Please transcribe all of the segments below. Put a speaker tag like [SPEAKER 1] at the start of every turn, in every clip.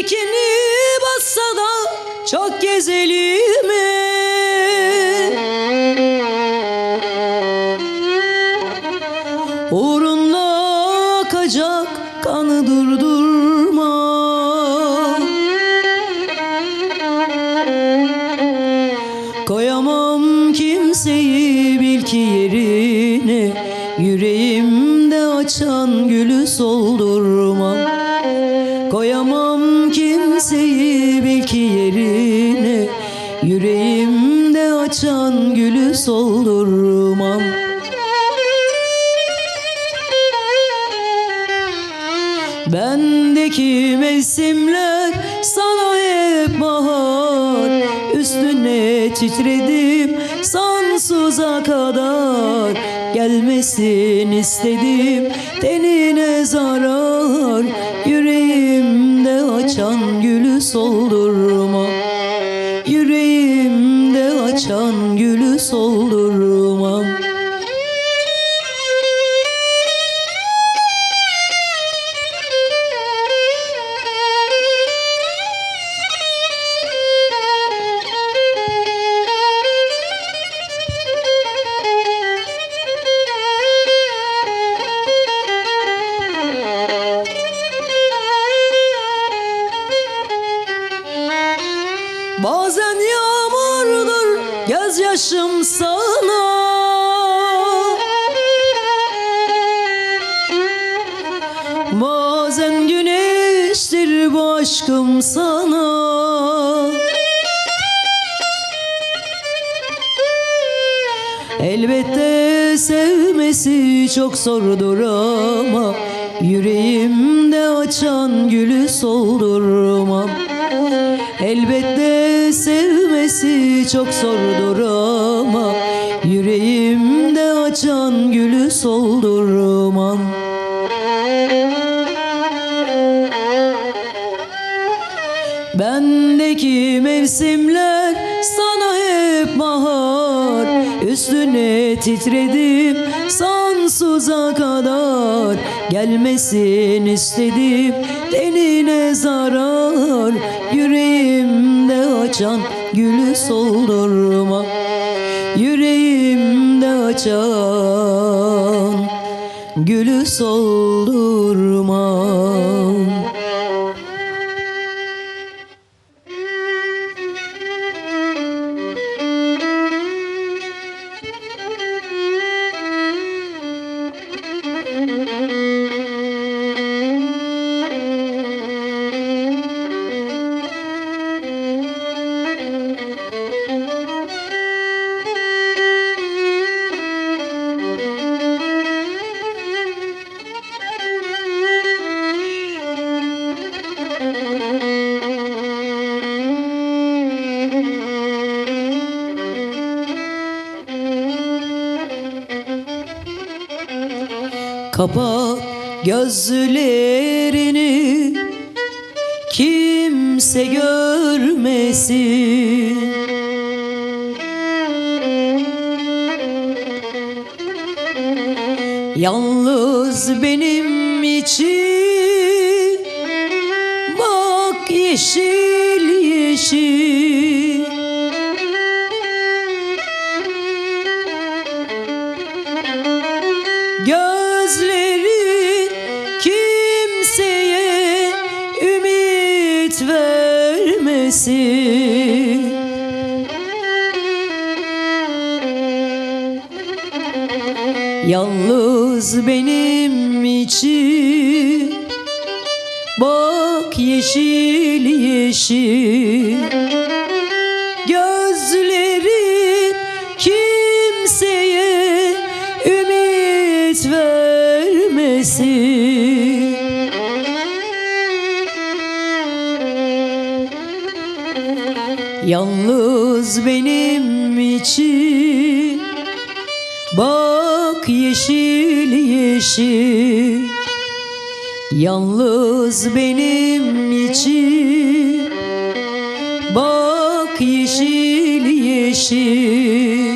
[SPEAKER 1] Dikeni bassa da çok gezelim. Titredim. Sonsuza kadar Gelmesin istedim. Tenine zarar Yüreğimde açan gülü soldurma. Yüreğimde açan gülü soldurmam Elbette sevmesi çok zordur ama Yüreğimde açan gülü soldurmam Elbette sevmesi çok zordur ama Titredim. Sonsuza kadar Gelmesin istedim. Tenine zarar Yüreğimde açan gülü soldurma. Yüreğimde açan gülü soldurma Kapa gözlerini. Kimse görmesin. Yalnız benim için bak yeşil yeşil yeşil Gözlerin kimseye ümit vermesin. Yalnız benim için Bak yeşil yeşil. Yalnız benim için Bak yeşil yeşil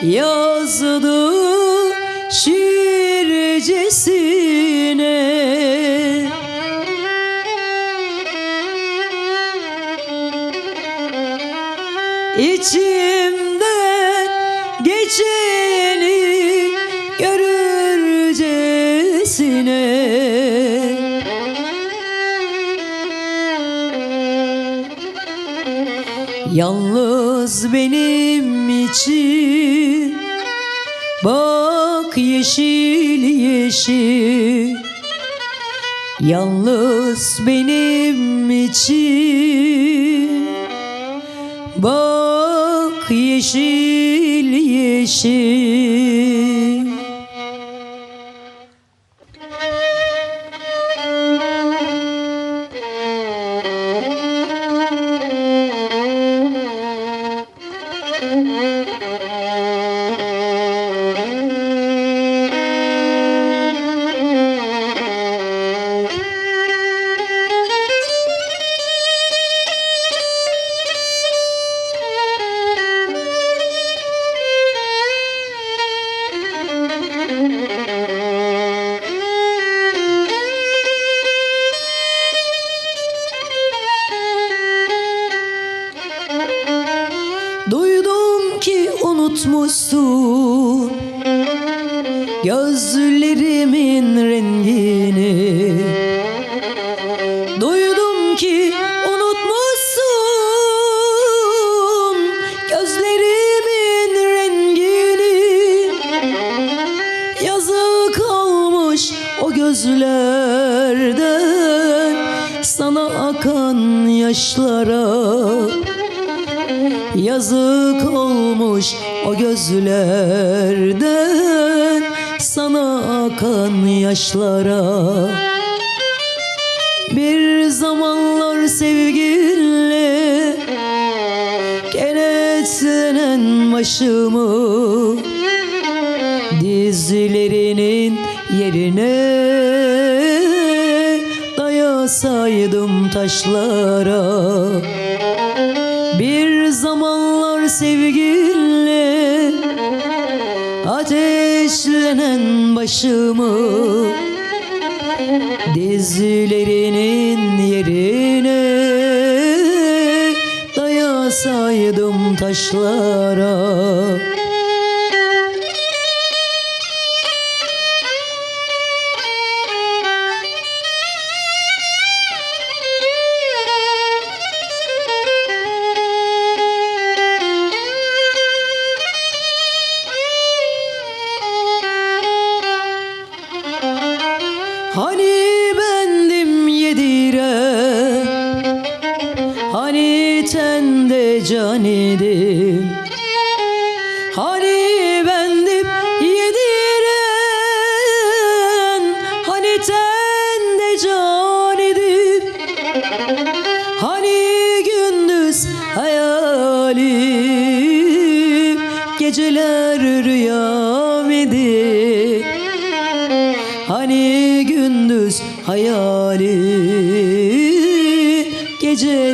[SPEAKER 1] Tanrı'nın yeşil Yalnız benim için Bak yeşil yeşil gözlerden Sana akan yaşlara Yazık olmuş o gözlerden Sana akan yaşlara. Bir zamanlar sevgiyle Kenetlenen başımı Dizlerinin yerine Dayasaydım taşlara. Bir zamanlar sevgiyle Ateşlenen başımı Dizlerinin yerine Dayasaydım taşlara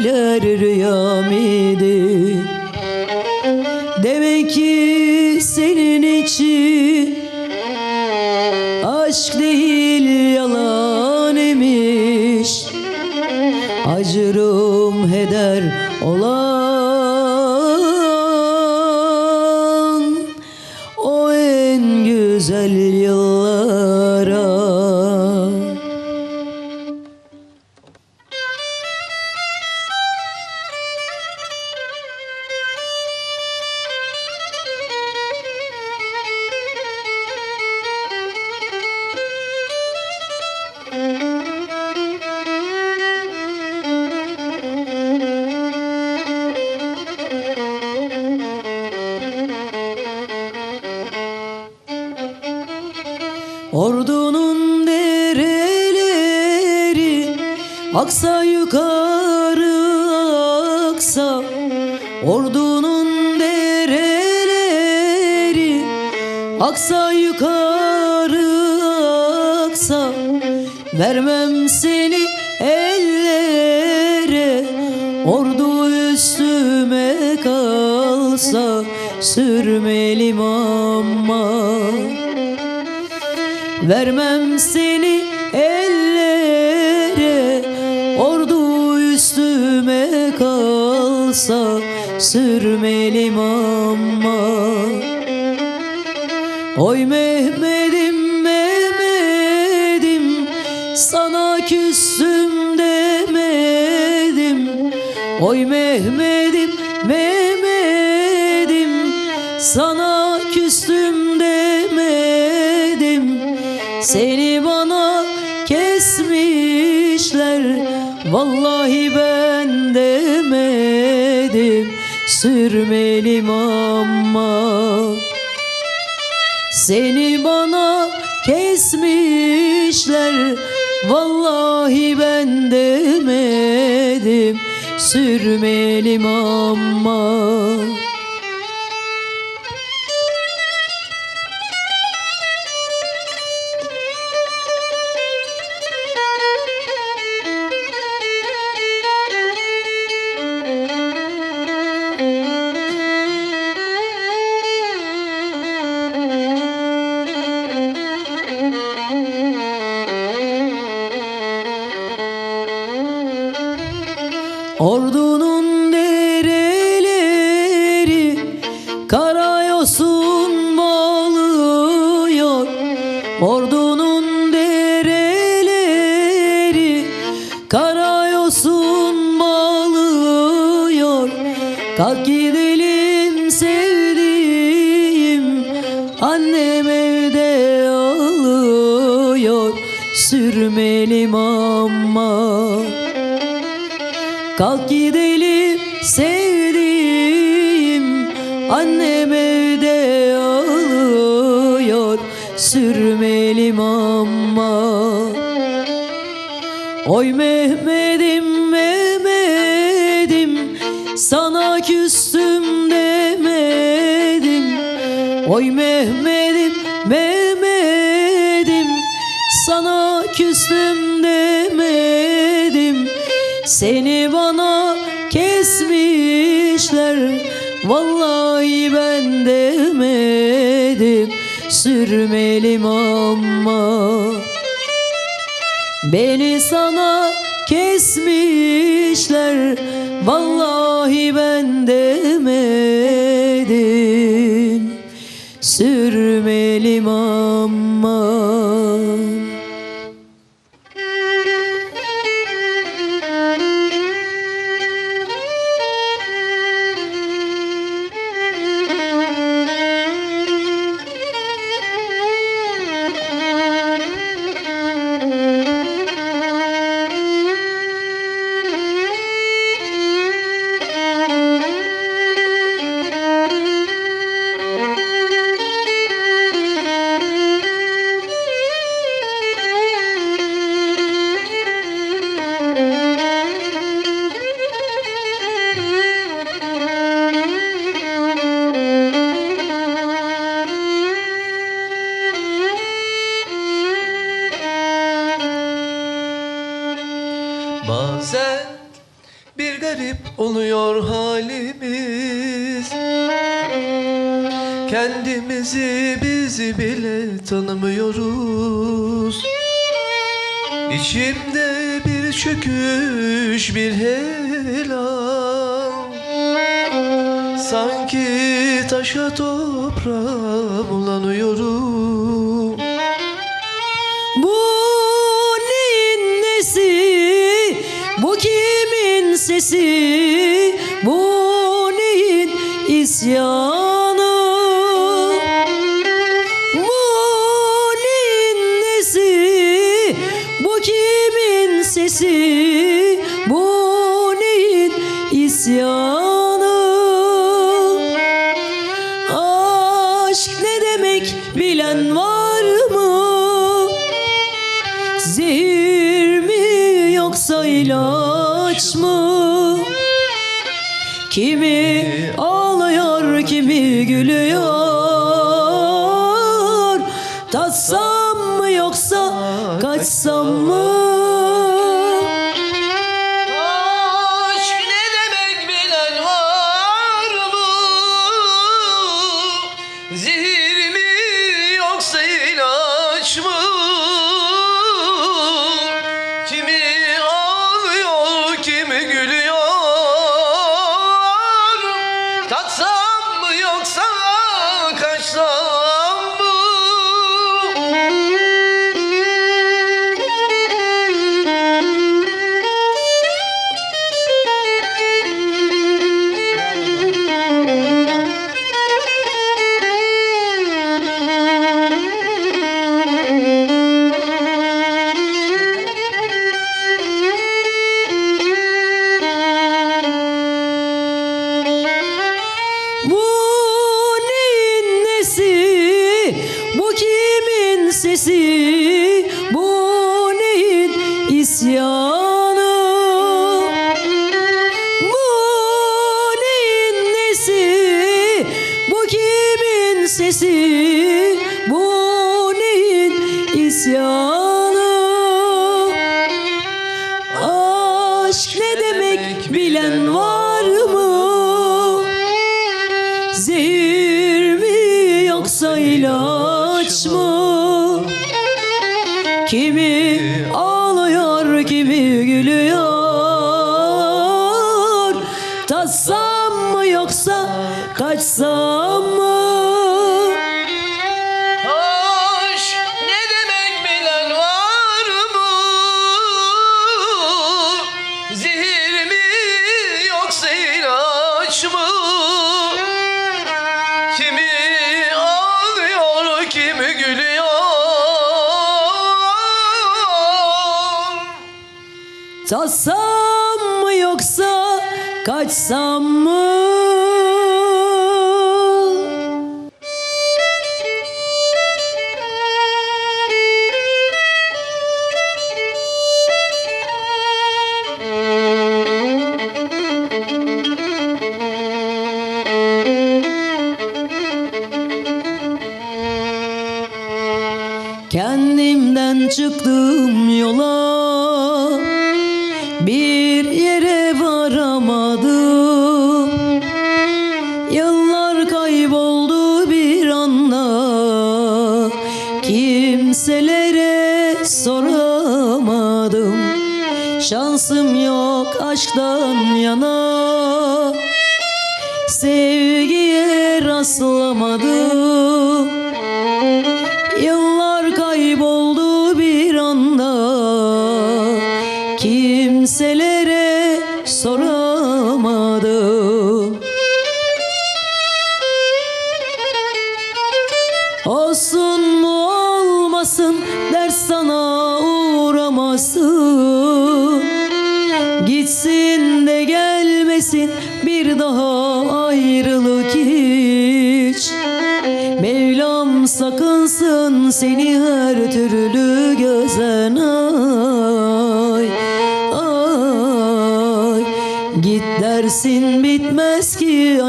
[SPEAKER 1] Geceler rüyam idi Demek ki aksa yukarı aksa Ordunun dereleri. Aksa yukarı aksa Vermem seni ellere. Ordu üstüme kalsa Sürmelim ama Vermem seni Sana küstüm demedim. Seni bana kesmişler. Vallahi ben demedim. Sürmelim ama. Seni bana kesmişler. Vallahi ben demedim. Sürmelim ama Ordunun dereleri Karayosun bağlıyor. Ordunun dereleri Karayosun bağlıyor. Kalk Kalk gidelim sevdiğim Annem evde ağlıyor. Sürmelim ama. Oy Mehmet'im Mehmet'im Sana küstüm demedim. Oy Mehmet'im Mehmet'im Sana küstüm demedim Seni bana kesmişler. Vallahi ben demedim. Sürmelim ama Beni sana kesmişler. Vallahi ben demedim. Sürmelim ama
[SPEAKER 2] toprağa bulanıyorum
[SPEAKER 1] Bu neyin nesi? Bu kimin sesi? Bu neyin isyanı? Sesi? Bu neyin isyanı? Aşk ne demek bilen var mı? Zehir mi yoksa ilaç mı? Kimi
[SPEAKER 2] yoksa kaçsam mı?
[SPEAKER 1] Soramadım. Olsun mu olmasın ders sana uğramasın. Gitsin de gelmesin bir daha ayrılık hiç. Mevlam sakınsın seni her türlü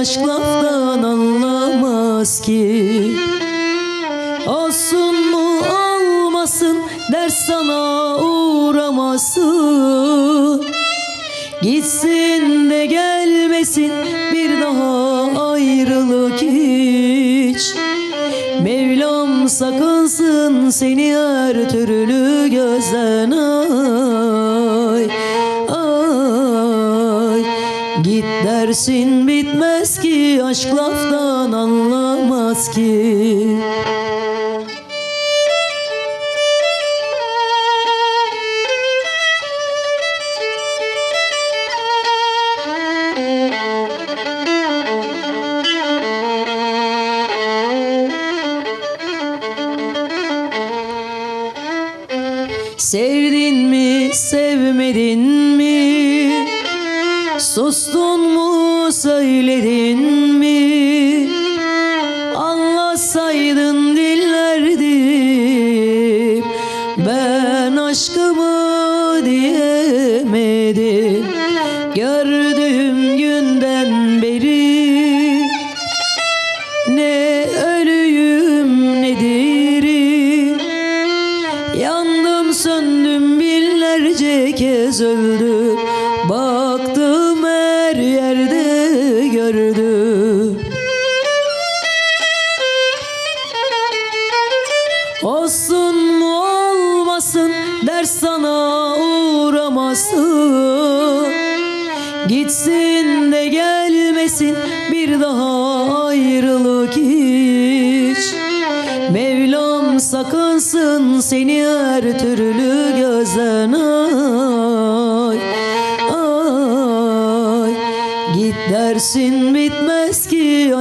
[SPEAKER 1] aşk laftan anlamaz ki. Olsun mu olmasın ders sana uğramasın. Gitsin de gelmesin bir daha ayrılık hiç. Mevlam sakınsın seni her türlü gözden ay. Ay Git dersin aşk laftan anlamaz ki Gördüğüm günden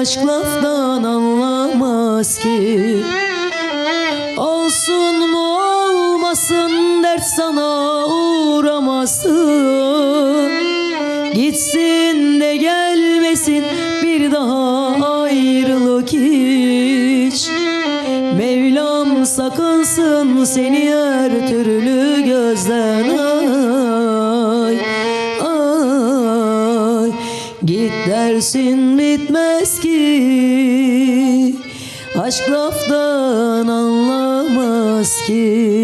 [SPEAKER 1] aşk laftan anlamaz ki. Olsun mu olmasın dert sana uğramasın. Gitsin de gelmesin bir daha ayrılık hiç. Mevlam sakınsın seni her türlü gözden ay. Ay Git dersin bitmez Aşk laftan anlamaz ki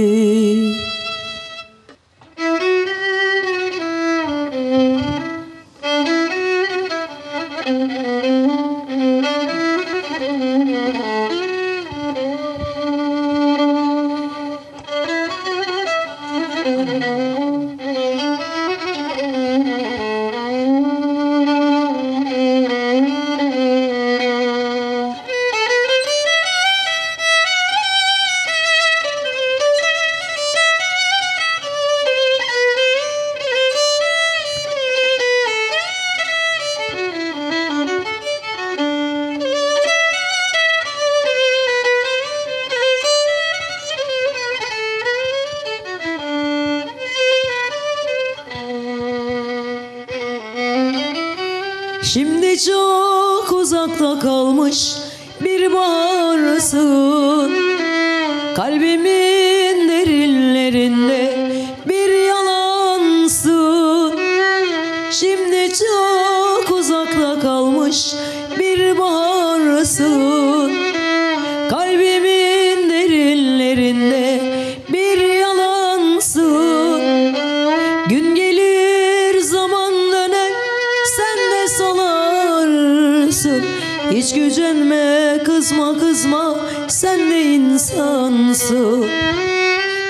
[SPEAKER 1] Hiç gücenme kızma kızma sen de insansın.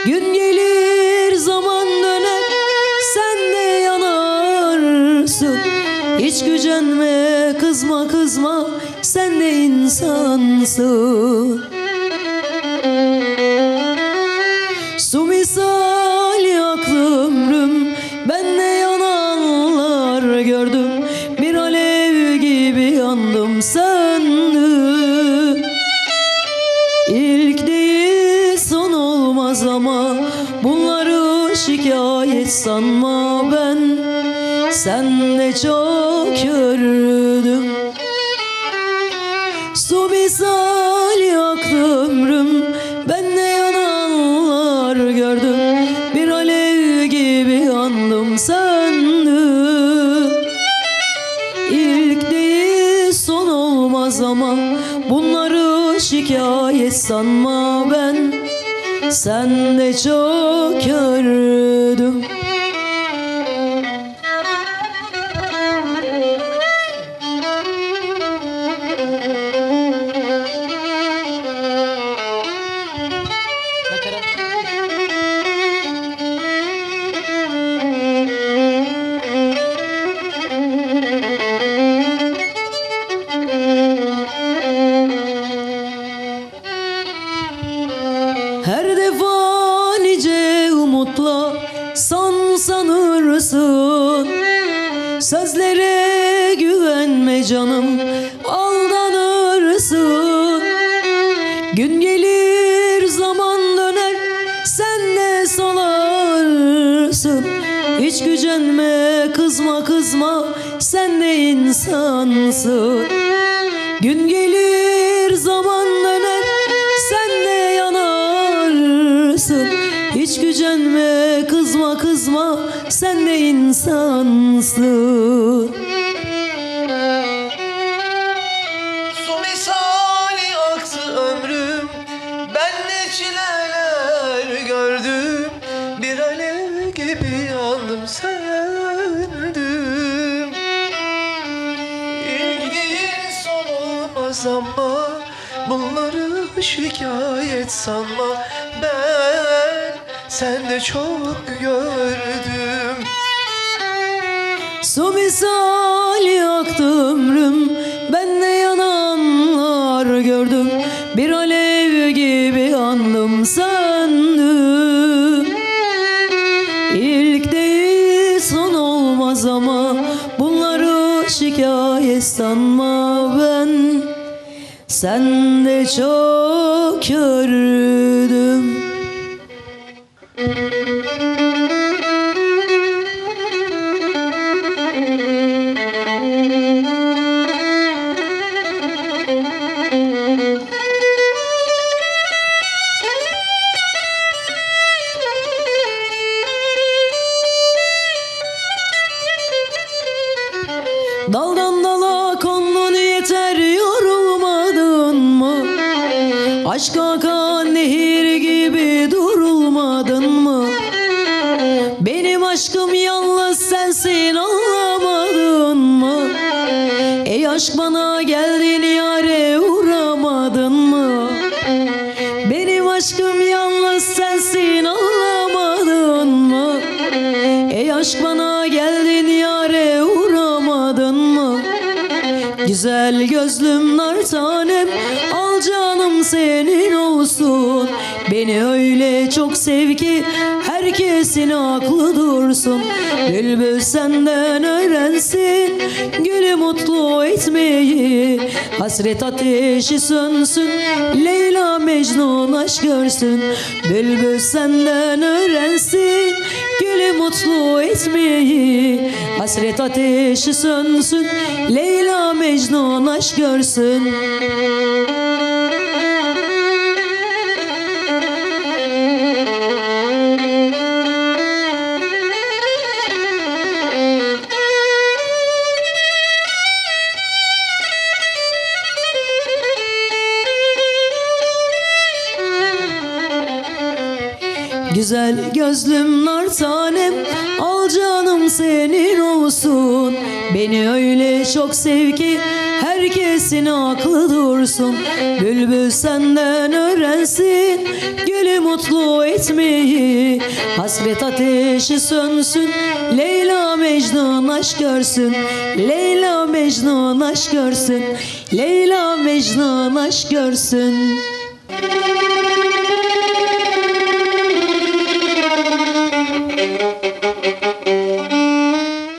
[SPEAKER 1] Gün gelir zaman döner sen de yanarsın. Hiç gücenme kızma kızma sen de insansın sanma ben? Sen de çok gördüm Su misali aktı ömrüm. Ben de yananlar gördüm. Bir alev gibi yandım söndüm İlk değil son olmaz ama Bunları şikayet sanma ben. Sen de çok gördüm Gün gelir zaman döner sen de solarsın. Hiç gücenme kızma kızma sen de insansın. Gün gelir zaman döner sen de yanarsın. Hiç gücenme kızma kızma sen de insansın
[SPEAKER 2] çok gördüm.
[SPEAKER 1] Su misali aktı ömrüm Ben de yananlar gördüm. Bir alev gibi yandım söndüm İlk değil son olmaz ama Bunları şikayet sanma ben. Sende çok gördüm aşkım yalnız sensin anlamadın mı? Ey aşk bana geldin yare uğramadın mı? Benim aşkım yalnız sensin anlamadın mı? Ey aşk bana geldin yare uğramadın mı? Güzel gözlüm nar tanem Al canım senin olsun Beni öyle çok sev ki Herkesin aklı dursun? Bülbül senden öğrensin Gülü mutlu etmeyi Hasret ateşi sönsün. Leyla Mecnun aşk görsün. Bülbül senden öğrensin Gülü mutlu etmeyi Hasret ateşi sönsün. Leyla Mecnun aşk görsün Herkesin aklı dursun Bülbül senden öğrensin. Gülü mutlu etmeyi Hasret ateşi sönsün. Leyla Mecnun aşk görsün Leyla Mecnun aşk görsün. Leyla Mecnun aşk görsün